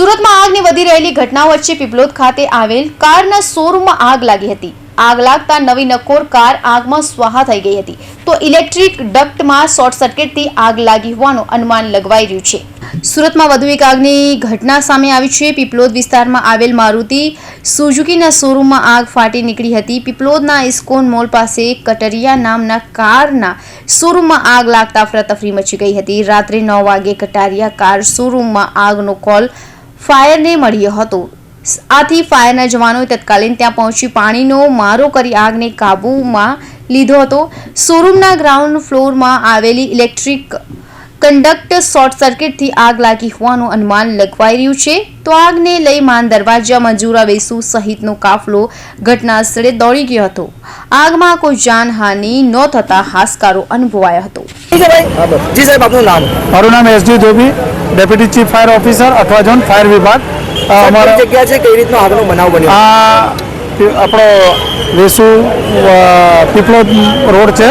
સુરતમાં આગની વધી રહેલી ઘટનાઓ વચ્ચે પીપલોદ ખાતે આવેલ કારના શોરૂમમાં આગ લાગી હતી. આગ લાગતા નવી નકોર કાર આગમાં સ્વાહા થઈ ગઈ હતી. તો ઇલેક્ટ્રિક ડક્ટમાં શોર્ટ સર્કિટથી આગ લાગી હોવાનું અનુમાન લગવાઈ રહ્યું છે. સુરતમાં વધુ એક આગની ઘટના સામે આવી છે. પીપલોદ વિસ્તારમાં આવેલ મારુતિ સુઝુકીના શોરૂમમાં આગ ફાટી નીકળી હતી. પીપલોદના ઇસ્કોન મોલ પાસે કટરિયા નામના કારના શોરૂમમાં આગ લાગતા અફરાતફરી મચી ગઈ હતી. રાત્રે નવ વાગે કટારિયા કાર શોરૂમમાં આગનો કોલ ફાયરને મળ્યો હતો. આથી ફાયરના જવાનોએ તત્કાલીન ત્યાં પહોંચી પાણીનો મારો કરી આગને કાબૂમાં લીધો હતો. શોરૂમના ગ્રાઉન્ડ ફ્લોરમાં આવેલી ઇલેક્ટ્રિક કંડક્ટ શોર્ટ સર્કિટથી આગ લાગી હોવાનું અનુમાન લગવાઈ રહ્યું છે. તો આગને લઈ માન દરવાજા મજૂરા વેસુ સહિતનો કાફલો ઘટના સ્થળે દોડી ગયો હતો. આગમાં કોઈ જાનહાનિ ન થતા હાશકારો અનુભવાયો હતો. જી સાહેબ આપનું નામ? મારું નામ SG Dhobi. Deputy chief fire officer અથવા ઝોન ફાયર વિભાગ અમારા જગ્યા છે? કઈ રીતનો આગનો બનાવ બન્યો? આ આપણો વેસુ પીપલોદ રોડ છે.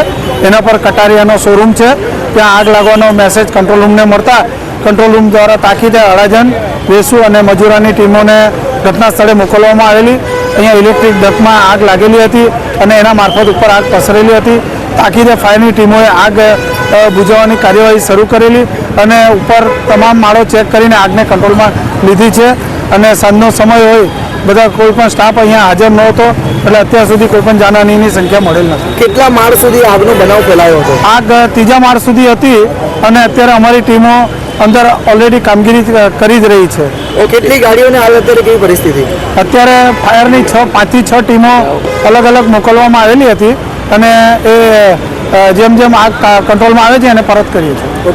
એના પર કટારિયાનો શોરૂમ છે. ત્યાં આગ લાગવાનો મેસેજ કંટ્રોલ રૂમને મળતા કંટ્રોલ રૂમ દ્વારા તાકીદે અડાજન વેસુ અને મજૂરાની ટીમોને ઘટના સ્થળે મોકલવામાં આવેલી. અહીંયા ઇલેક્ટ્રિક ડકમાં આગ લાગેલી હતી અને એના મારફત ઉપર આગ પસરેલી હતી. તાકીદે ફાયરની ટીમોએ આગ બુઝાવવાની કાર્યવાહી શરૂ કરેલી અને ઉપર તમામ માળો ચેક કરીને આગને કંટ્રોલમાં લીધી છે. અને સાંજનો સમય હોય બધા કોઈ પણ સ્ટાફ અહીંયા હાજર નહોતો એટલે અત્યાર સુધી કોઈ પણ જાનહાનીની સંખ્યા મળેલ નથી. કેટલા માળ સુધી આગનો બનાવ ફેલાયો હતો? આગ ત્રીજા માળ સુધી હતી અને અત્યારે અમારી ટીમો અંદર ઓલરેડી કામગીરી કરી જ રહી છે. કેટલી ગાડીઓને હાલ અત્યારે કેવી પરિસ્થિતિ? અત્યારે ફાયરની છ પાંચથી છ ટીમો અલગ અલગ મોકલવામાં આવેલી હતી. અને એ જેમ જેમ આગ કંટ્રોલમાં આવે છે એને પરત કરીએ છીએ.